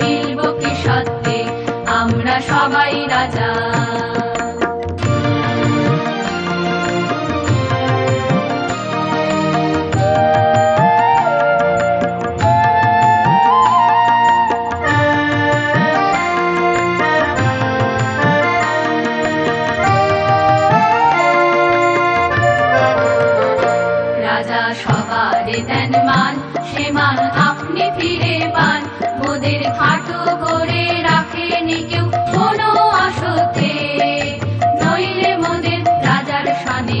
মিলব কি আমরা সবাই রাজা। রাজা সবার দেন মান সে মান আপনি ফিরে পান। ওদের খাটো করে রাখেনি কেউ। কোনো আসতে নইলে মোদের রাজার সানে